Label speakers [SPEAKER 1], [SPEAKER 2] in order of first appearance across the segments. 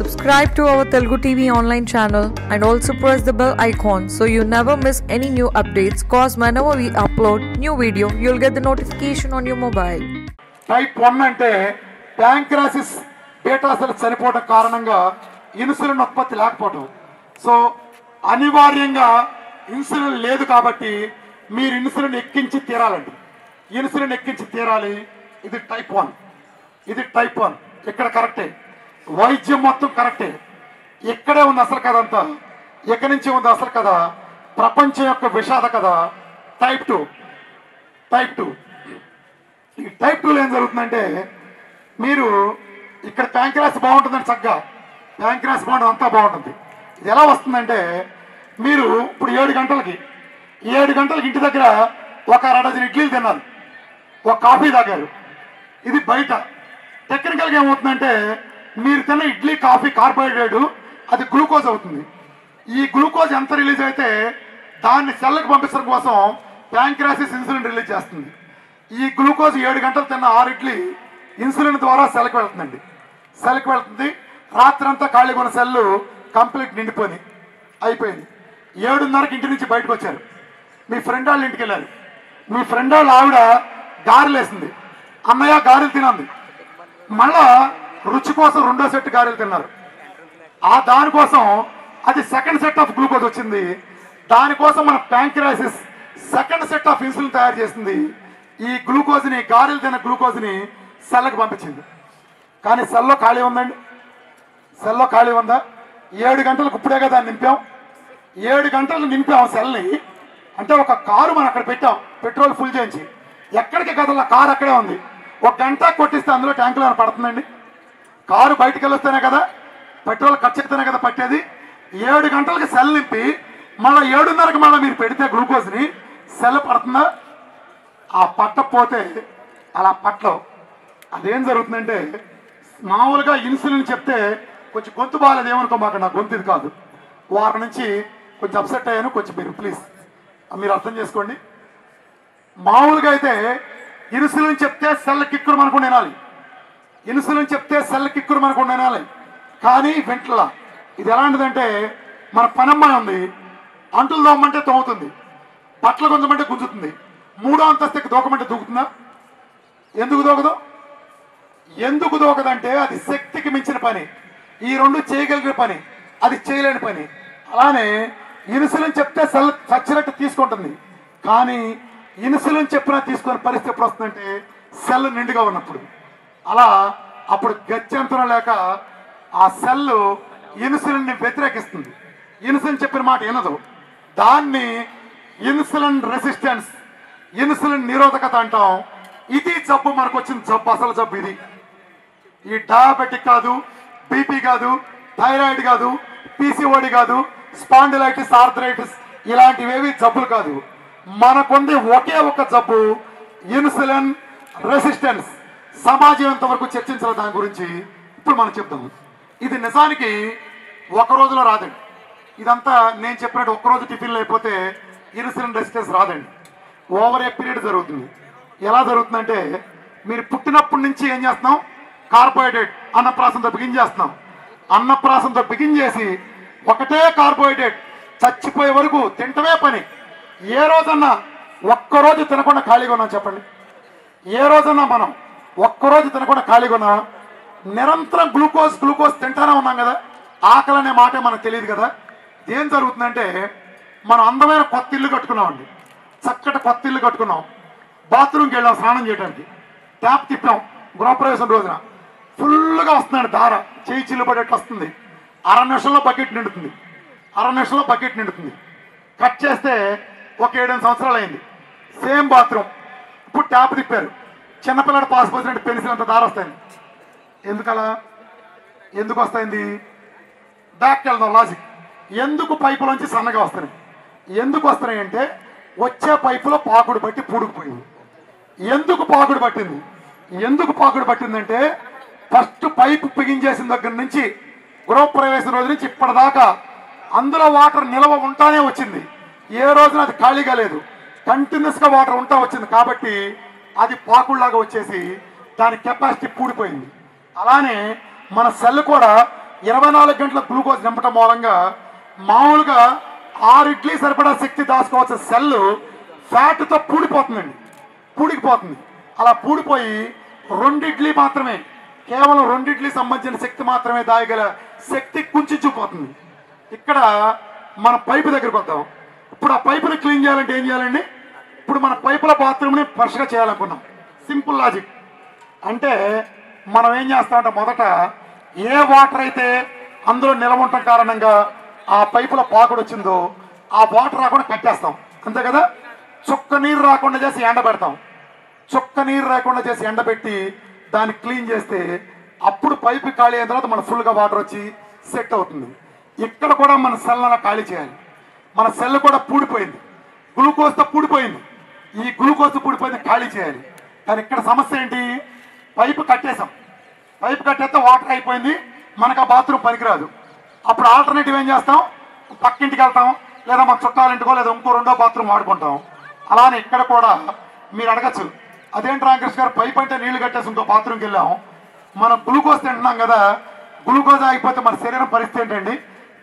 [SPEAKER 1] Subscribe to our Telugu TV online channel and also press the bell icon so you never miss any new updates. Cause whenever we upload new video, you'll get the notification on your mobile.
[SPEAKER 2] Type one అంటే pancreas beta cells చనిపోవడం కారణంగా insulin ఉత్పత్తి లేకపోవడం so అనివార్యంగా insulin లేదు కాబట్టి మీరు insulin ఎక్కించి తీరాలండి ఇన్సులిన్ ఎక్కించి తీరాలి ఇది టైప్ వన్ ఇది టైప్ వన్ ఇక్కడ కరెక్టే వైద్యం మొత్తం కరెక్టే. ఇక్కడే ఉంది అసలు కథ అంతా. ఎక్కడి నుంచి ఉంది అసలు కథ? ప్రపంచం యొక్క విషాద కథ. టైప్ టూ టైప్ టూ ఈ టైప్ టూలో ఏం జరుగుతుందంటే మీరు ఇక్కడ ప్యాంక్రాస్ బాగుంటుందండి చక్కగా. ప్యాంక్రాస్ బాగుంటుంది అంతా బాగుంటుంది. ఇది ఎలా వస్తుందంటే మీరు ఇప్పుడు ఏడు గంటలకి ఏడు గంటలకి ఇంటి దగ్గర ఒక అరడజన్ ఇడ్లీలు తిన్నారు ఒక కాఫీ తాగారు. ఇది బయట. టెక్నికల్గా ఏమవుతుందంటే మీరు తిన్న ఇడ్లీ కాఫీ కార్బోహైడ్రేట్ అది గ్లూకోజ్ అవుతుంది. ఈ గ్లూకోజ్ ఎంత రిలీజ్ అయితే దాన్ని సెల్లకు పంపించడం కోసం ప్యాంక్రాసిస్ ఇన్సులిన్ రిలీజ్ చేస్తుంది. ఈ గ్లూకోజ్ ఏడు గంటలు తిన్న ఆరు ఇడ్లీ ఇన్సులిన్ ద్వారా సెల్కి వెళ్తుందండి. సెల్కి వెళ్తుంది. రాత్రంతా ఖాళీగా ఉన్న సెల్లు కంప్లీట్ నిండిపోయింది అయిపోయింది. ఏడున్నరకి ఇంటి నుంచి బయటకు వచ్చారు. మీ ఫ్రెండ్ వాళ్ళ ఇంటికి వెళ్ళారు. మీ ఫ్రెండ్ వాళ్ళ ఆవిడ గారెలు వేసింది. అన్నయ్య గారెలు తినంది. మళ్ళా రుచి కోసం రెండో సెట్ గారెలు తిన్నారు. ఆ దానికోసం అది సెకండ్ సెట్ ఆఫ్ గ్లూకోజ్ వచ్చింది. దానికోసం మన pancreas second set of insulin తయారు చేసింది. ఈ గ్లూకోజ్ని గారెలు తిన్న గ్లూకోజ్ని సెల్కి పంపించింది. కానీ సెల్లో ఖాళీ ఉందండి. సెల్లో ఖాళీ ఉందా? ఏడు గంటలకు ఇప్పుడే కదా నింపాం. ఏడు గంటలు నింపాం సెల్ని అంటే ఒక కారు మనం అక్కడ పెట్టాం. పెట్రోల్ ఫుల్ చేయించి. ఎక్కడికి కదల కారు అక్కడే ఉంది. ఒక గంట కొట్టిస్తే అందులో ట్యాంకులో ఏమైనా పడుతుందండి. కారు బయటికి వెళ్ళొస్తేనే కదా పెట్రోల్ ఖర్చు అయితేనే కదా పట్టేది. ఏడు గంటలకి సెల్ నింపి మళ్ళీ ఏడున్నరకు మళ్ళీ మీరు పెడితే గ్లూకోజ్ని సెల్ పడుతుందా? ఆ పట్ట పోతే అలా పట్టలో అదేం జరుగుతుందంటే మామూలుగా ఇన్సులిన్ చెప్తే కొంచెం గొంతు బాగాలేదు ఏమనుకో మాకు నా గొంతు ఇది కాదు. వారం నుంచి కొంచెం అప్సెట్ అయ్యాను కొంచెం మీరు ప్లీజ్ మీరు అర్థం చేసుకోండి. మామూలుగా అయితే ఇన్సులిన్ చెప్తే సెల్ కిక్కురు మనకు వినాలి ఇన్సులిన్ చెప్తే సెల్ కిక్కురు మనకు ఉండాలి కానీ వెంట్ల ఇది ఎలాంటిదంటే మన పనమ్మాయి ఉంది అంటులు తోమంటే తోముతుంది బట్టలు గుంజమంటే గుంజుతుంది మూడో అంతస్తుకి దూకమంటే దూకుతుందా? ఎందుకు దూకదు? ఎందుకు దూకదంటే అది శక్తికి మించిన పని ఈ రెండు చేయగలిగిన పని అది చేయలేని పని. అలానే ఇన్సులిన్ చెప్తే సెల్ చచ్చినట్టు తీసుకుంటుంది కానీ ఇన్సులిన్ చెప్పినా తీసుకునే పరిస్థితి ఎప్పుడు వస్తుందంటే సెల్ నిండుగా ఉన్నప్పుడు. అలా అప్పుడు గత్యంతరం లేక ఆ సెల్ ఇన్సులిన్ని వ్యతిరేకిస్తుంది. ఇన్సులిన్ చెప్పిన మాట వినదు. దాన్ని ఇన్సులిన్ రెసిస్టెన్స్ ఇన్సులిన్ నిరోధకత అంటాం. ఇది జబ్బు మనకు వచ్చిన జబ్బు అసలు జబ్బు ఇది. ఈ డయాబెటిక్ కాదు బీపీ కాదు థైరాయిడ్ కాదు పీసీఓడి కాదు స్పాండిలైటిస్ ఆర్థరైటిస్ ఇలాంటివేవి జబ్బులు కాదు. మనకుంది ఒకే ఒక జబ్బు ఇన్సులిన్ రెసిస్టెన్స్. సమాజం ఎంతవరకు చర్చించాలి దాని గురించి ఇప్పుడు మనం చెప్దాం ఇది నిజానికి ఒక రోజులో రాదండి. ఇదంతా నేను చెప్పినట్టు ఒక్కరోజు టిఫిన్లు అయిపోతే ఇన్సులిన్ రెసిస్టెన్స్ రాదండి. ఓవర్ ఏ పీరియడ్ జరుగుతుంది. ఎలా జరుగుతుందంటే మీరు పుట్టినప్పటి నుంచి ఏం చేస్తున్నాం? కార్బోహైడ్రేట్ అన్నప్రాసంతో బిగిన్ చేస్తున్నాం. అన్నప్రాసంతో బిగిన్ చేసి ఒకటే కార్బోహైడ్రేట్ చచ్చిపోయే వరకు తింటమే పని. ఏ రోజన్నా ఒక్కరోజు తినకుండా ఖాళీగా ఉన్నాం చెప్పండి. ఏ రోజన్నా మనం ఒక్కరోజు తినకుండా ఖాళీగా ఉన్నాం నిరంతరం గ్లూకోజ్ గ్లూకోజ్ తింటానే ఉన్నాం కదా. ఆకలి అనే మాటే మనకు తెలియదు కదా. ఏం జరుగుతుందంటే మనం అందమైన కొత్త ఇల్లు కట్టుకున్నామండి. చక్కటి కొత్త ఇల్లు కట్టుకున్నాం. బాత్రూమ్కి వెళ్ళాం స్నానం చేయడానికి ట్యాప్ తిప్పాం గృహప్రవేశం రోజున. ఫుల్గా వస్తుందండి దార. చేయి చిల్లు పడేట్లు వస్తుంది. అర నిమిషంలో బకెట్ నిండుతుంది. అర నిమిషంలో బకెట్ నిండుతుంది. కట్ చేస్తే ఒక ఏడెనిమిది సంవత్సరాలు అయింది. Same bathroom. ఇప్పుడు ట్యాప్ తిప్పారు. చిన్నపిల్లడు పాస్ పోసినట్టు పెన్సిల్ అంత దార వస్తాయి ఎందుకలా? ఎందుకు వస్తాయింది బ్యాక్ వెళ్దాం లాజిక్. ఎందుకు పైపులోంచి సన్నగా వస్తున్నాయి? ఎందుకు వస్తున్నాయి అంటే వచ్చే పైపులో పాకుడు బట్టి పూడుకుపోయింది. ఎందుకు పాకుడు పట్టింది? ఎందుకు పాకుడు పట్టిందంటే ఫస్ట్ పైపు బిగించేసిన దగ్గర నుంచి గృహప్రవేశం రోజు నుంచి ఇప్పటిదాకా అందులో వాటర్ నిల్వ ఉంటానే వచ్చింది. ఏ రోజున అది ఖాళీగా లేదు. కంటిన్యూస్గా వాటర్ ఉంటా వచ్చింది కాబట్టి అది పాకుళ్ళాగా వచ్చేసి దాని కెపాసిటీ పూడిపోయింది అలానే మన సెల్ కూడా ఇరవై నాలుగు గంటల గ్లూకోజ్ నింపటం మూలంగా మామూలుగా ఆరు ఇడ్లీ సరిపడా శక్తి దాచుకోవాల్సిన సెల్ ఫ్యాట్తో పూడిపోతుందండి. పూడికిపోతుంది. అలా పూడిపోయి రెండు ఇడ్లీ మాత్రమే కేవలం రెండు ఇడ్లీ సంబంధించిన శక్తి మాత్రమే దాయగల శక్తి కుంచి చూపోతుంది ఇక్కడ మన పైపు దగ్గరికి వద్దాం. ఇప్పుడు ఆ పైపుని క్లీన్ చేయాలంటే ఏం చేయాలండి? ఇప్పుడు మన పైపుల బాత్రూమ్ని ఫ్రెష్గా చేయాలనుకున్నాం. Simple logic. అంటే మనం ఏం చేస్తామంటే మొదట ఏ వాటర్ అయితే అందులో నిలవ ఉండటం కారణంగా ఆ పైపుల పాకుడు వచ్చిందో ఆ వాటర్ రాకుండా కట్టేస్తాం. అంతే కదా? చుక్క నీరు రాకుండా చేసి ఎండబెడతాం చుక్క నీరు రాకుండా చేసి ఎండబెట్టి దాన్ని క్లీన్ చేస్తే అప్పుడు పైపు ఖాళీ అయిన తర్వాత మన ఫుల్గా వాటర్ వచ్చి సెట్ అవుతుంది. ఇక్కడ కూడా మన సెల్ అలా ఖాళీ చేయాలి. మన సెల్ కూడా పూడిపోయింది. గ్లూకోజ్తో పూడిపోయింది. ఈ గ్లూకోజ్ పూడిపోయింది ఖాళీ చేయాలి. కానీ ఇక్కడ సమస్య ఏంటి? పైపు కట్టేసాం పైపు కట్టేస్తే వాటర్ అయిపోయింది మనకు ఆ బాత్రూమ్ పనికిరాదు. అప్పుడు ఆల్టర్నేటివ్ ఏం చేస్తాం? పక్కింటికి వెళ్తాం లేదా మన చుట్టాలింటికో లేదా ఇంకో రెండో బాత్రూమ్ వాడుకుంటాం. అలానే ఇక్కడ కూడా మీరు అడగచ్చు. అదేంటి రామకృష్ణ గారు పైప్ అంటే నీళ్ళు కట్టేసి ఇంకో బాత్రూమ్కి వెళ్ళాం. మనం గ్లూకోజ్ తింటున్నాం కదా గ్లూకోజ్ ఆగిపోతే మన శరీరం పరిస్థితి ఏంటండి?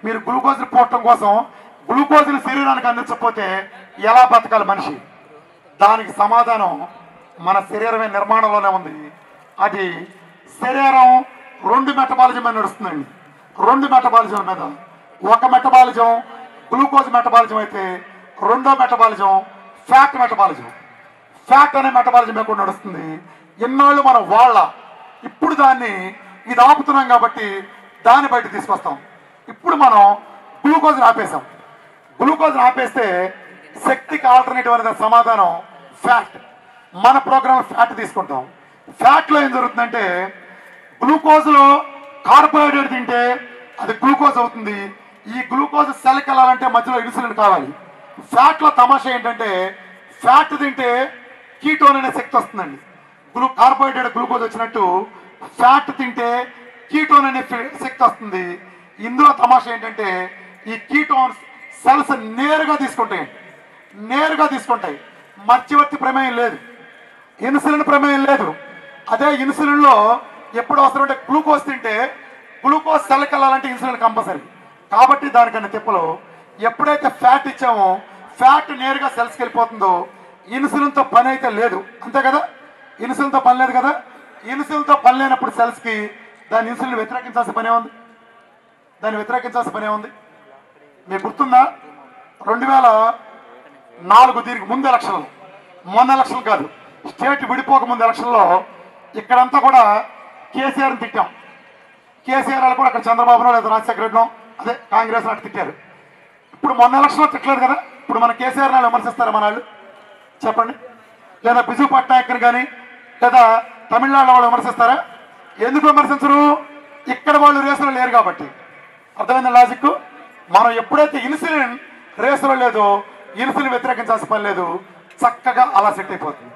[SPEAKER 2] మీరు గ్లూకోజ్ పోవటం కోసం గ్లూకోజ్ని శరీరానికి అందించకపోతే ఎలా బతకాలి మనిషి? దానికి సమాధానం మన శరీరమే నిర్మాణంలోనే ఉంది. అది శరీరం రెండు మెటబాలిజం మీద నడుస్తుందండి. రెండు మెటబాలిజం మీద. ఒక మెటబాలిజం గ్లూకోజ్ మెటబాలిజం అయితే రెండో మెటబాలిజం ఫ్యాట్ మెటబాలిజం. ఫ్యాట్ అనే మెటబాలిజం మీద కూడా నడుస్తుంది. ఎన్నాళ్ళు మనం వాళ్ళ. ఇప్పుడు దాన్ని ఇది ఆపుతున్నాం కాబట్టి దాన్ని బయట తీసుకొస్తాం. ఇప్పుడు మనం గ్లూకోజ్ ఆపేసాం గ్లూకోజ్ ఆపేస్తే శక్తికి ఆల్టర్నేటివ్ అనేది సమాధానం ఫ్యాట్. మన ప్రోగ్రామ్ ఫ్యాట్ తీసుకుంటాం. ఫ్యాట్లో ఏం జరుగుతుందంటే గ్లూకోజ్లో కార్బోహైడ్రేట్ తింటే అది గ్లూకోజ్ అవుతుంది. ఈ గ్లూకోజ్ సెల్కి వెళ్ళాలంటే మధ్యలో ఇన్సులిన్ కావాలి. ఫ్యాట్లో తమాషా ఏంటంటే ఫ్యాట్ తింటే కీటోన్ అనే శక్తి వస్తుందండి. గ్లూ కార్బోహైడ్రేట్ గ్లూకోజ్ వచ్చినట్టు ఫ్యాట్ తింటే కీటోన్ అనే శక్తి వస్తుంది. ఇందులో తమాషా ఏంటంటే ఈ కీటోన్స్ సెల్స్ నేరుగా తీసుకుంటాయి నేరుగా తీసుకుంటాయి. మధ్యవర్తి ప్రమేయం లేదు. ఇన్సులిన్ ప్రమేయం లేదు. అదే ఇన్సులిన్లో ఎప్పుడు అవసరం అంటే గ్లూకోజ్ తింటే గ్లూకోజ్ సెల్కి వెళ్ళాలంటే ఇన్సులిన్ కంపల్సరీ. కాబట్టి దానికన్నా తిప్పలు. ఎప్పుడైతే ఫ్యాట్ ఇచ్చామో ఫ్యాట్ నేరుగా సెల్స్కి వెళ్ళిపోతుందో ఇన్సులిన్తో పని అయితే లేదు. అంతే కదా? ఇన్సులిన్తో పని లేదు కదా? ఇన్సులిన్తో పని లేనప్పుడు సెల్స్కి దాని ఇన్సులిన్ వ్యతిరేకించాల్సిన పనే ఉంది. దాన్ని వ్యతిరేకించాల్సిన పనే ఉంది. మీకు గుర్తుందా? రెండు వేల నాలుగు దీనికి ముందు ఎలక్షన్లు. మొన్న ఎలక్షన్ కాదు స్టేట్ విడిపోక ముందు ఎలక్షన్లో ఇక్కడంతా కూడా కేసీఆర్ని తిట్టాం. కేసీఆర్ వాళ్ళు కూడా అక్కడ చంద్రబాబునో లేదా రాజశేఖర రెడ్డినో అదే కాంగ్రెస్ నాటి తిట్టారు. ఇప్పుడు మొన్న ఎలక్షన్లో తిట్టలేదు కదా ఇప్పుడు మన కేసీఆర్ వాళ్ళు విమర్శిస్తారా మన వాళ్ళు? చెప్పండి. లేదా బిజు పట్నాయక్ని కానీ లేదా తమిళనాడు వాళ్ళు విమర్శిస్తారా? ఎందుకు విమర్శించరు? ఇక్కడ వాళ్ళు రేసులో లేరు కాబట్టి. అర్థమైంది లాజిక్ మనం ఎప్పుడైతే ఇన్సులిన్ రేసులో లేదో ఇరుసులు వ్యతిరేకించాల్సిన పని లేదు. చక్కగా అలా సెట్ అయిపోతుంది.